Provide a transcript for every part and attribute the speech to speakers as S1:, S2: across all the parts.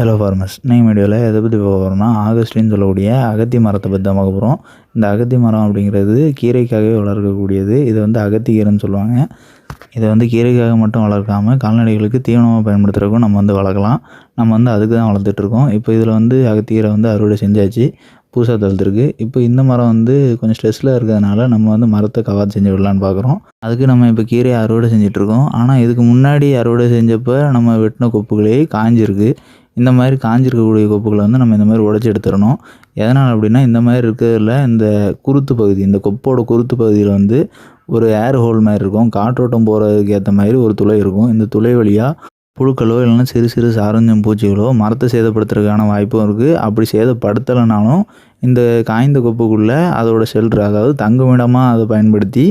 S1: Hello farmers நீங்கள் வீடியோவில் எதை பற்றி பார்க்க போகிறோம்னா ஆகஸ்டின்னு சொல்லக்கூடிய அகத்தி மரத்தை பற்றி தான் பார்க்க போகிறோம் இந்த அகத்தி மரம் அப்படிங்கிறது கீரைக்காகவே வளர்க்கக்கூடியது. இதை வந்து அகத்தி கீரைன்னு சொல்லுவாங்க. இதை வந்து கீரைக்காக மட்டும் வளர்க்காமல் கால்நடைகளுக்கு தீவனமாக பயன்படுத்துகிறக்கும் நம்ம வந்து வளர்க்கலாம். நம்ம வந்து அதுக்கு தான் வளர்த்துட்ருக்கோம் இப்போ இதில் வந்து அகத்திக்கீரை வந்து அறுவடை செஞ்சாச்சு. பூசா தளர்த்துருக்கு. இப்போ இந்த மரம் வந்து கொஞ்சம் ஸ்ட்ரெஸ்ஸில் இருக்கிறதுனால நம்ம வந்து மரத்தை கவாத்து செஞ்சு விடலான்னு பார்க்குறோம். அதுக்கு நம்ம இப்போ கீரையை அறுவடை செஞ்சிட்ருக்கோம் ஆனால் இதுக்கு முன்னாடி அறுவடை செஞ்சப்போ நம்ம வெட்டின கொப்புகளே காஞ்சிருக்கு. இந்த மாதிரி காஞ்சிருக்கக்கூடிய கொப்புகளை வந்து நம்ம இந்த மாதிரி உடச்சி எடுத்துடணும். எதனால் அப்படின்னா இந்த மாதிரி இருக்கிறதுல இந்த குருத்து பகுதி இந்த கொப்போட குருத்து பகுதியில் வந்து ஒரு ஏர் ஹோல் மாதிரி இருக்கும். காற்றோட்டம் போகிறதுக்கு ஏற்ற மாதிரி ஒரு துளை இருக்கும். இந்த துளை வழியாக புழுக்களோ இல்லைன்னா சிறு சிறு சாரஞ்சம் பூச்சிகளோ மரத்தை சேதப்படுத்துறதுக்கான வாய்ப்பும் இருக்குது அப்படி சேதப்படுத்தலைனாலும் இந்த காய்ந்த கொப்புக்குள்ளே அதோட ஷெல்டர் அதாவது தங்குமிடமாக அதை பயன்படுத்தி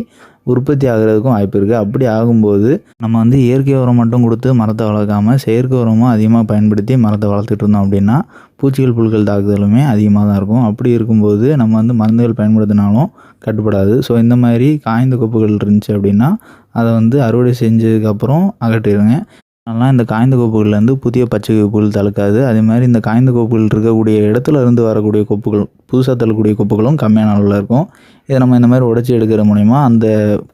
S1: உற்பத்தி ஆகிறதுக்கும் வாய்ப்பு இருக்குது அப்படி ஆகும்போது நம்ம வந்து இயற்கை உரம் மட்டும் கொடுத்து மரத்தை வளர்க்காமல் செயற்கை உரமும் அதிகமாக பயன்படுத்தி மரத்தை வளர்த்துட்டு இருந்தோம் அப்படின்னா பூச்சிகள் புழுக்கள் தாக்குதலுமே அதிகமாக தான் இருக்கும். அப்படி இருக்கும்போது நம்ம வந்து மருந்துகள் பயன்படுத்தினாலும் கட்டுப்படாது. ஸோ இந்த மாதிரி காய்ந்த கொப்புகள் இருந்துச்சு அப்படின்னா அதை வந்து அறுவடை செஞ்சதுக்கப்புறம் அகற்றிடுங்க அதனால் இந்த காய்ந்த கோப்புகள்லேருந்து புதிய பச்சை கோப்புகள் தழுக்காது அதே மாதிரி இந்த காய்ந்த கோப்புகள் இருக்கக்கூடிய இடத்துல இருந்து வரக்கூடிய கொப்புகள் புதுசாக தள்ளக்கூடிய கொப்புகளும் கம்மியான அளவில் இருக்கும். இதை நம்ம இந்த மாதிரி உடச்சி எடுக்கிற மூலிமா அந்த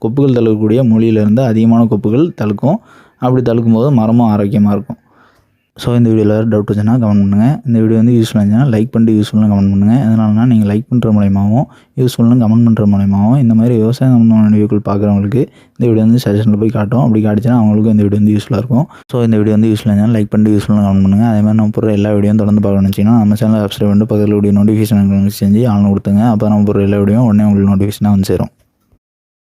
S1: கொப்புகள் தள்ளக்கூடிய மொழியிலேருந்து அதிகமான கொப்புகள் தழுக்கும் அப்படி தழுக்கும் போது மரமும் ஆரோக்கியமாக இருக்கும். ஸோ இந்த வீடியோவில் டவுட் வச்சுன்னா கமெண்ட் பண்ணுங்கள் இந்த வீடியோ வந்து யூஸ்ஃபுல்லாக இருந்துச்சுன்னா லைக் பண்ணிட்டு யூஸ்ஃபுல்லாக கமெண்ட் பண்ணுங்கள் எதனாலனா நீங்கள் லைக் பண்ணுற மூலியமாகவும் யூஸ்ஃபுல்லாக கமெண்ட் பண்ணுற மூலியமாகவும் இந்த மாதிரி விவசாயம் சம்பந்தமான வீடியோக்கள் பார்க்குறவங்களுக்கு இந்த வீடியோ வந்து சஜஷனில் போய் காட்டும். அப்படி காட்டுச்சுன்னா அவங்களுக்கும் இந்த வீடியோ வந்து யூஸ்ஃபுல்லாக இருக்கும். ஸோ இந்த வீடியோ வந்து யூஸ்ஃபுல்லாக இருந்தாலும் லைக் பண்ணிட்டு யூஸ்ஃபுல்லாக கமெண்ட் பண்ணுங்கள் அதே மாதிரி நம்ம போகிற எல்லா வீடியோ தொடர்ந்து பார்க்கணும்னு வச்சிங்கன்னா நம்ம சேனல் சப்ஸ்கிரைப் பண்ணிட்டு பக்கத்தில் வீடியோ நோட்டிஃபிகேஷன் செஞ்சு ஆன் கொடுத்துங்க அப்போ நம்ம போகிற எல்லா வீடியோ உடனே உங்களுக்கு நோட்டிஃபிகேஷனாக வந்து சேரும்.